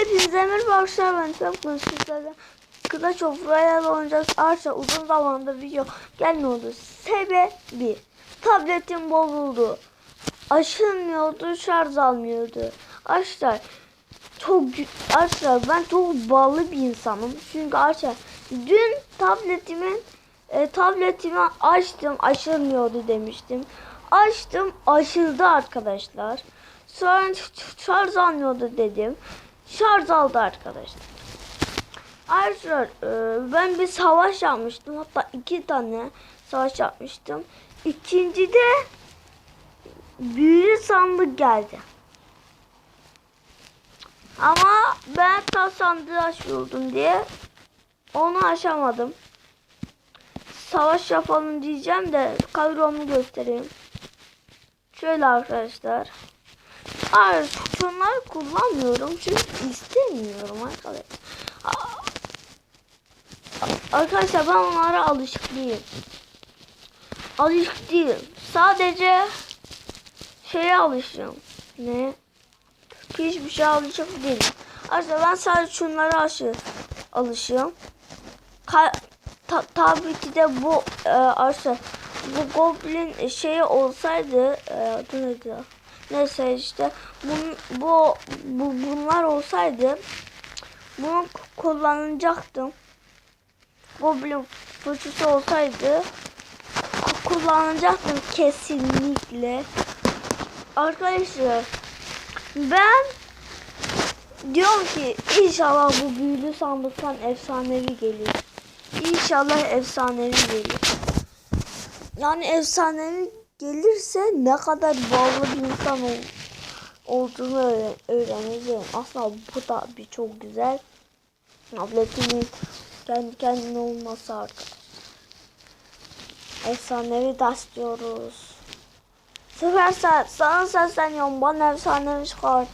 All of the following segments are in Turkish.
Hepinize merhaba arkadaşlar ben Tepkin sizlerle Clash of Royale oynayacağız. Arkadaşlar uzun zamandır video gelmiyordu. Sebebi Tabletim bozuldu. Açılmıyordu şarj almıyordu. Arkadaşlar çok Arkadaşlar ben çok bağlı bir insanım. Çünkü arkadaşlar dün tabletimin e, tabletimi açtım açılmıyordu demiştim. Açtım açıldı arkadaşlar. Sonra şarj almıyordu dedim. Şarj aldı arkadaşlar. Arkadaşlar e, ben bir savaş yapmıştım. Hatta iki tane savaş yapmıştım. İkinci de büyülü sandık geldi. Ama ben ta sandığı açıyordum diye onu aşamadım. Savaş yapalım diyeceğim de kadromu göstereyim. Şöyle arkadaşlar. Hayır şunları kullanmıyorum çünkü istemiyorum arkadaşlar. Arkadaşlar ben onlara alışık değilim. Alışık değilim. Sadece şeye alışığım. Ne? Hiçbir şeye alışık değilim. Arkadaşlar ben sadece şunlara aşı, alışığım. Ka ta tabii ki de bu e, arkadaşlar bu goblin şeyi olsaydı e, adı neydi? Neyse işte bun, bu, bu bunlar olsaydı bunu kullanacaktım. Goblin fırçası olsaydı ku- kullanacaktım kesinlikle. Arkadaşlar ben diyorum ki inşallah bu büyülü sandıktan efsanevi gelir. İnşallah efsanevi gelir. Yani efsanevi gelirse ne kadar bağlı bir insan ol, olduğunu öğren, öğreneceğim. Aslında bu da bir çok güzel. Tabletimin kendi kendine olması arkadaşlar. Efsanevi ders diyoruz. Süpersel sana sesleniyorum bana efsanevi çıkart.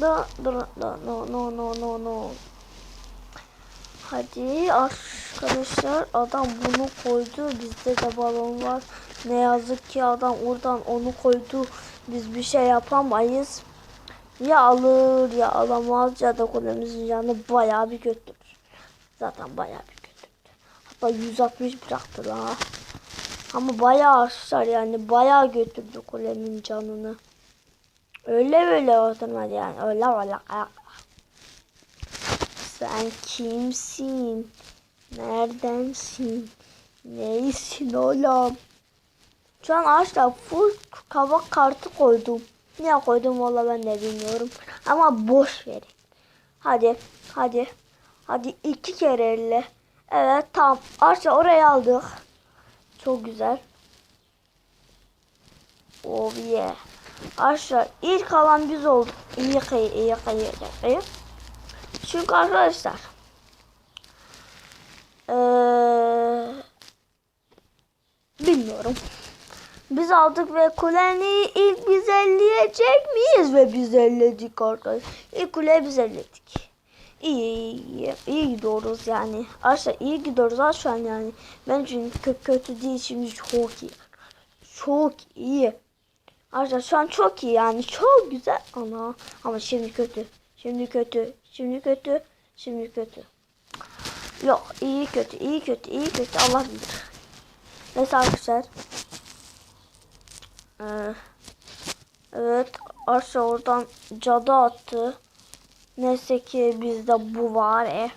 Da, da, no, no, no, no, no. Hadi arkadaşlar adam bunu koydu. Bizde de balon var. Ne yazık ki adam oradan onu koydu. Biz bir şey yapamayız. Ya alır ya alamaz ya da kolemizin canı bayağı bir götürür. Zaten bayağı bir götürdü. Hatta 160 bıraktı la. Ama bayağı arkadaşlar yani bayağı götürdü kolemin canını. Öyle böyle oturmadı yani. Öyle öyle. Sen kimsin? Neredensin? Neysin oğlum? Şu an ağaçta full kabak kartı koydum. Niye koydum valla ben de bilmiyorum. Ama boş verin. Hadi, hadi. Hadi iki kere elle. Evet tamam. Ağaçta oraya aldık. Çok güzel. Oh yeah. Arkadaşlar ilk alan biz olduk. İyi kıyı, iyi kıyı, iyi kıyı. Çünkü arkadaşlar eee, bilmiyorum. Biz aldık ve kuleyi ilk biz elleyecek miyiz ve biz elledik arkadaşlar. İlk kuleyi biz elledik. İyi, iyi, iyi gidiyoruz yani. Arkadaşlar iyi gidiyoruz ha şu an yani. Ben çünkü kö- kötü değil şimdi çok iyi. Çok iyi. Arkadaşlar şu an çok iyi yani çok güzel ana ama şimdi kötü. Şimdi kötü. Şimdi kötü. Şimdi kötü. Yok iyi kötü iyi kötü iyi kötü Allah bilir. Neyse arkadaşlar. Ee, evet Arşa oradan cadı attı. Neyse ki bizde bu var e.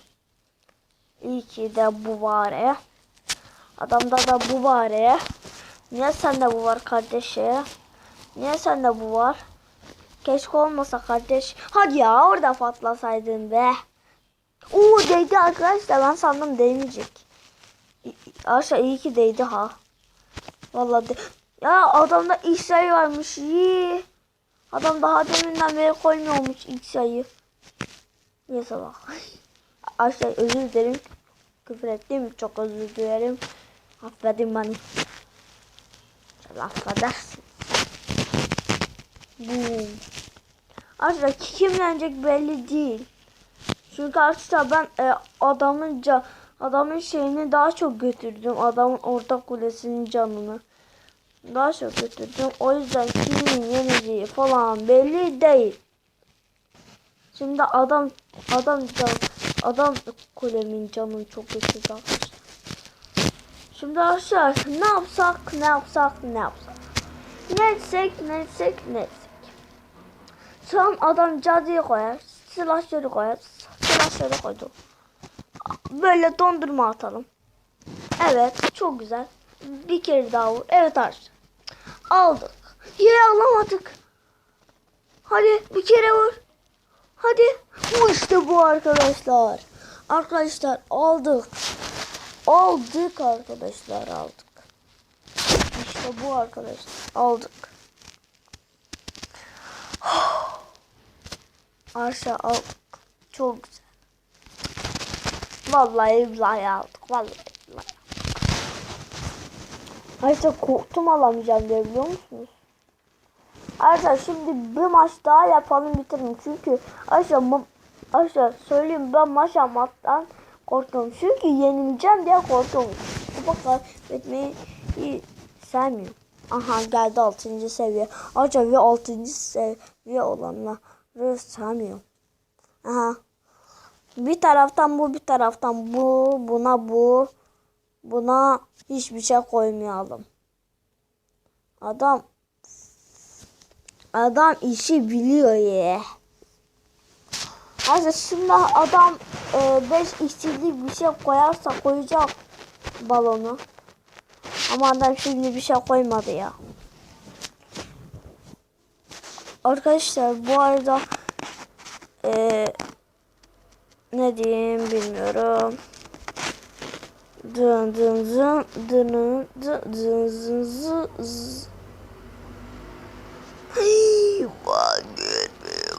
İyi ki de bu var e. Adamda da bu var e. Niye sende bu var kardeşe? Niye sende bu var? Keşke olmasa kardeş. Hadi ya orada patlasaydın be. Oo değdi arkadaşlar ben sandım değmeyecek. Arkadaşlar iyi ki değdi ha. Vallahi de. Ya adamda ilk sayı varmış. İyi. Adam daha deminden beri koymuyormuş ilk sayı. Neyse bak. Arkadaşlar özür dilerim. Küfür ettim. Çok özür dilerim. Affedin beni. Affedersin. Boom. Arkadaşlar kim yenecek belli değil. Çünkü arkadaşlar ben e, adamın ca adamın şeyini daha çok götürdüm. Adamın orta kulesinin canını. Daha çok götürdüm. O yüzden kimin yeneceği falan belli değil. Şimdi adam adam can adam kulemin canını çok geçirdi arkadaşlar. Şimdi arkadaşlar ne yapsak ne yapsak ne yapsak. Ne etsek ne etsek ne etsek. An adam cadıya koyar. Silahları koyar. Silahları koydu. Böyle dondurma atalım. Evet çok güzel. Bir kere daha vur. Evet arkadaşlar. Aldık. Yine alamadık. Hadi bir kere vur. Hadi. Bu işte bu arkadaşlar. Arkadaşlar aldık. Aldık arkadaşlar aldık. İşte bu arkadaşlar aldık. Aşağı aldık. Çok güzel. Vallahi billahi aldık. Vallahi billahi. Ayrıca korktum alamayacağım diye biliyor musunuz? Ayrıca şimdi bir maç daha yapalım bitirelim. Çünkü ma- ayrıca söyleyeyim ben maç yapmaktan korkuyorum. Çünkü yenileceğim diye korkuyorum. Kupa kaybetmeyi sevmiyorum. Aha geldi 6. seviye. Ayrıca ve 6. seviye olanları sevmiyorum. Aha. Bir taraftan bu bir taraftan bu buna bu buna hiçbir şey koymayalım. Adam adam işi biliyor ya. Aslında şimdi adam 5 işçilik bir şey koyarsa koyacak balonu. Ama adam şimdi bir şey koymadı ya. Arkadaşlar bu arada e, ne diyeyim bilmiyorum. Dın dın zın dın dın dın zın zı zı. Hey, Valkür,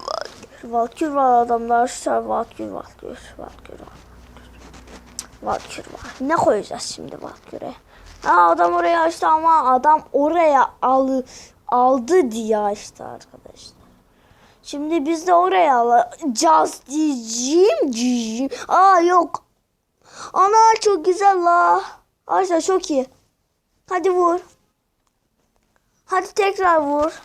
Valkür. Valkür var adamlar arkadaşlar. Valkür, Valkür, Valkür, Valkür var. Ne koyacağız şimdi Valkür'e? Ha adam oraya açtı ama adam oraya al, aldı diye açtı arkadaşlar. Şimdi biz de oraya alacağız diyeceğim diyeceğim. Aa yok. Ana çok güzel la. Arkadaşlar çok iyi. Hadi vur. Hadi tekrar vur.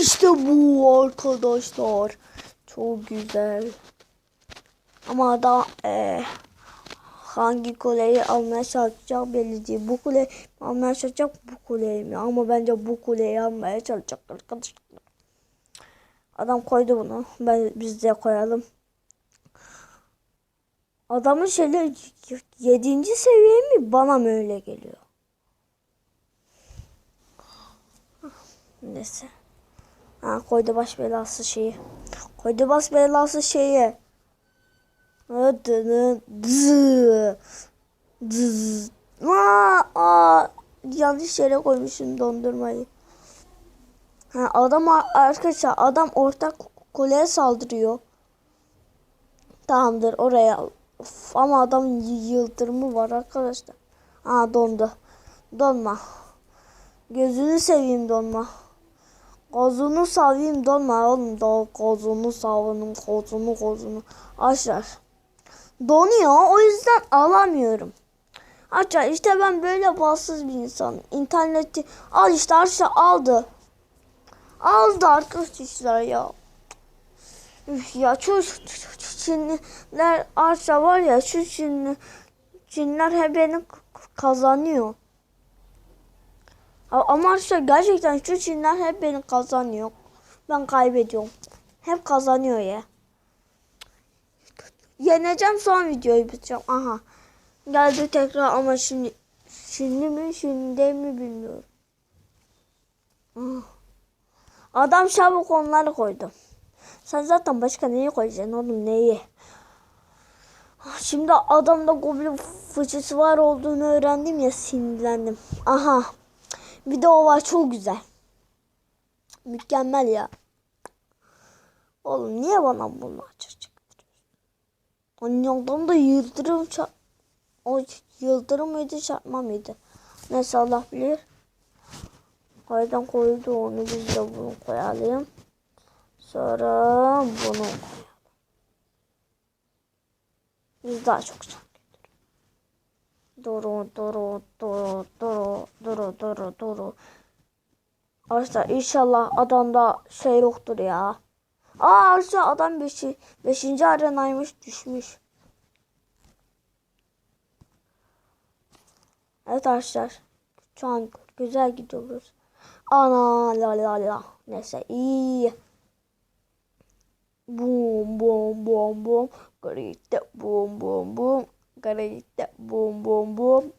İşte bu arkadaşlar. Çok güzel. Ama da e, hangi kuleyi almaya çalışacak belli değil. Bu kule almaya çalışacak bu kuleyi mi? Ama bence bu kuleyi almaya çalışacak arkadaşlar. Adam koydu bunu. Ben biz de koyalım. Adamın şeyleri 7. seviye mi bana mı öyle geliyor? Neyse. Ha koydu baş belası şeyi. Koydu baş belası şeyi. Aa, aa, yanlış yere koymuşum dondurmayı. Adam arkadaşlar adam ortak kuleye saldırıyor. Tamamdır oraya. Of, ama adamın yıldırımı var arkadaşlar. Aa dondu. Donma. Gözünü seveyim donma. Kozunu savayım donma oğlum. Da kozunu savunum kozunu kozunu. Aşar. Donuyor o yüzden alamıyorum. Açar işte ben böyle bassız bir insanım. İnterneti al işte aşağı aldı. Aldı arkadaşlar ya. Üf ya şu, Çinliler arsa var ya şu Çinli, Çinliler hep beni kazanıyor. Ama arkadaşlar gerçekten şu Çinliler hep beni kazanıyor. Ben kaybediyorum. Hep kazanıyor ya. Yeneceğim son videoyu bitireceğim. Aha. Geldi tekrar ama şimdi şimdi mi şimdi mi bilmiyorum. Ah. Adam çabuk onları koydu. Sen zaten başka neyi koyacaksın oğlum neyi? Şimdi adamda goblin fıçısı var olduğunu öğrendim ya sinirlendim. Aha. Bir de o var çok güzel. Mükemmel ya. Oğlum niye bana bunu açacak? Onun adam da yıldırım çarp... O yıldırım mıydı çarpma mıydı? Neyse Allah bilir. Kaydan koydu onu biz de bunu koyalım. Sonra bunu koyalım. Biz daha çok can Duru duru duru duru duru duru duru. Arkadaşlar inşallah adamda şey yoktur ya. Aa aşağı adam 5. 5. arenaymış düşmüş. Evet arkadaşlar. Şu an güzel gidiyoruz. Ana la la la. Neyse iyi. Boom boom boom boom. Garite boom boom boom. Garite boom boom boom.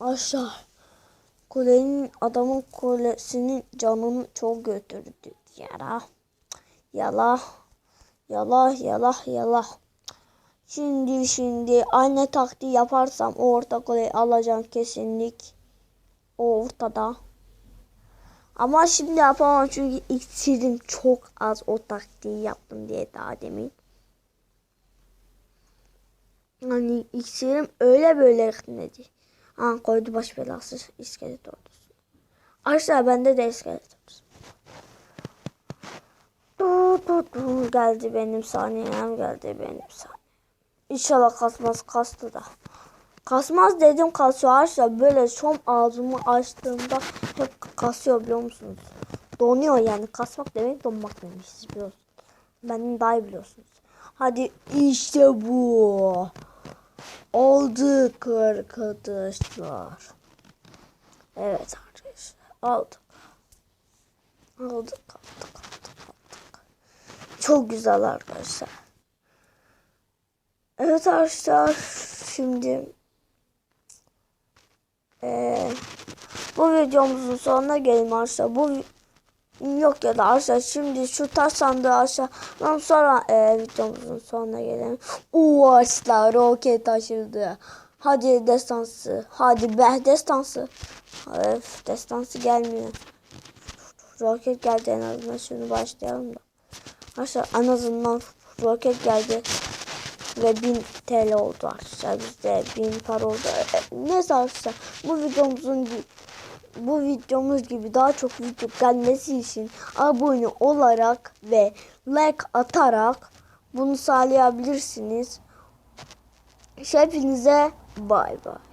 Aşağı. Kulenin adamın kulesinin canını çok götürdü. Yara. Yala. Yala yala yala. Şimdi şimdi aynı taktiği yaparsam o orta kuleyi alacağım kesinlik. O ortada. Ama şimdi yapamam çünkü iksirim çok az o taktiği yaptım diye daha demin. Hani iksirim öyle böyle gitmedi. Ha koydu baş belası iskelet ordusu. Arkadaşlar bende de iskelet ordusu. Du, du, du. Geldi benim saniyem geldi benim saniyem. İnşallah kasmaz kastı da. Kasmaz dedim kasıyor arkadaşlar böyle son ağzımı açtığımda hep kasıyor biliyor musunuz? Donuyor yani kasmak demek donmak demek siz biliyorsunuz. Benden daha iyi biliyorsunuz. Hadi işte bu. Aldık arkadaşlar. Evet arkadaşlar aldık. Aldık aldık aldık aldık. Çok güzel arkadaşlar. Evet arkadaşlar şimdi eee, bu videomuzun sonuna gelelim arkadaşlar. Bu yok ya da arkadaşlar şimdi şu taş sandığı aşağıdan sonra eee, videomuzun sonuna gelelim. Uuu arkadaşlar roket taşırdı. Hadi destansı. Hadi be destansı. Öf destansı gelmiyor. Roket geldi en azından şunu başlayalım da. Arkadaşlar en azından roket geldi ve 1000 TL oldu arkadaşlar bizde 1000 para oldu. E, Neyse arkadaşlar bu videomuzun bu videomuz gibi daha çok video gelmesi için abone olarak ve like atarak bunu sağlayabilirsiniz. Hepinize bay bay.